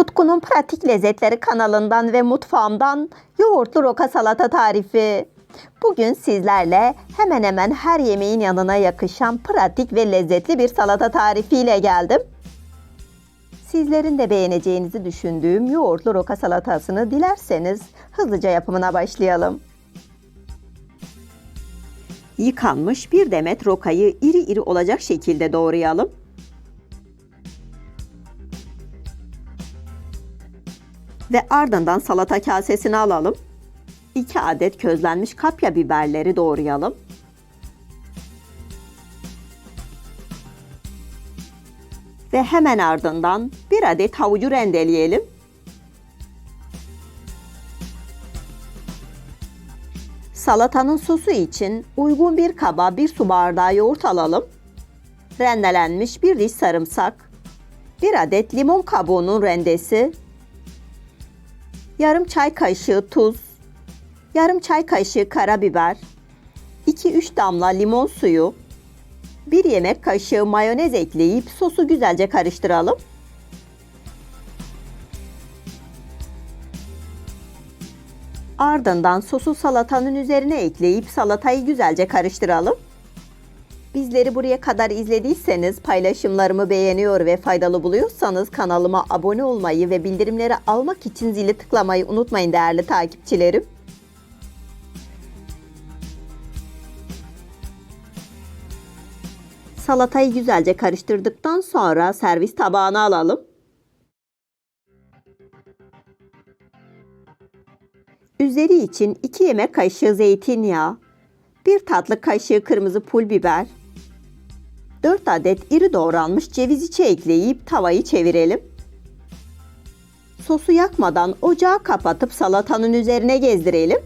Tutkunun Pratik Lezzetleri kanalından ve mutfağımdan yoğurtlu roka salata tarifi. Bugün sizlerle hemen hemen her yemeğin yanına yakışan pratik ve lezzetli bir salata tarifiyle geldim. Sizlerin de beğeneceğinizi düşündüğüm yoğurtlu roka salatasını dilerseniz hızlıca yapımına başlayalım. Yıkanmış bir demet rokayı iri iri olacak şekilde doğrayalım. Ve ardından salata kasesine alalım. 2 adet közlenmiş kapya biberleri doğrayalım. Ve hemen ardından bir adet havucu rendeleyelim. Salatanın sosu için uygun bir kaba bir su bardağı yoğurt alalım. Rendelenmiş bir diş sarımsak, bir adet limon kabuğunun rendesi, yarım çay kaşığı tuz, yarım çay kaşığı karabiber, 2-3 damla limon suyu, 1 yemek kaşığı mayonez ekleyip sosu güzelce karıştıralım. Ardından sosu salatanın üzerine ekleyip salatayı güzelce karıştıralım. Bizleri buraya kadar izlediyseniz, paylaşımlarımı beğeniyor ve faydalı buluyorsanız kanalıma abone olmayı ve bildirimleri almak için zili tıklamayı unutmayın değerli takipçilerim. Salatayı güzelce karıştırdıktan sonra servis tabağına alalım. Üzeri için 2 yemek kaşığı zeytinyağı, 1 tatlı kaşığı kırmızı pul biber, 4 adet iri doğranmış ceviz içi ekleyip tavayı çevirelim. Sosu yakmadan ocağı kapatıp salatanın üzerine gezdirelim.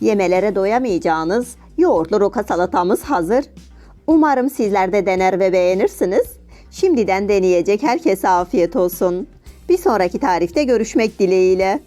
Yemelere doyamayacağınız yoğurtlu roka salatamız hazır. Umarım sizler de dener ve beğenirsiniz. Şimdiden deneyecek herkese afiyet olsun. Bir sonraki tarifte görüşmek dileğiyle.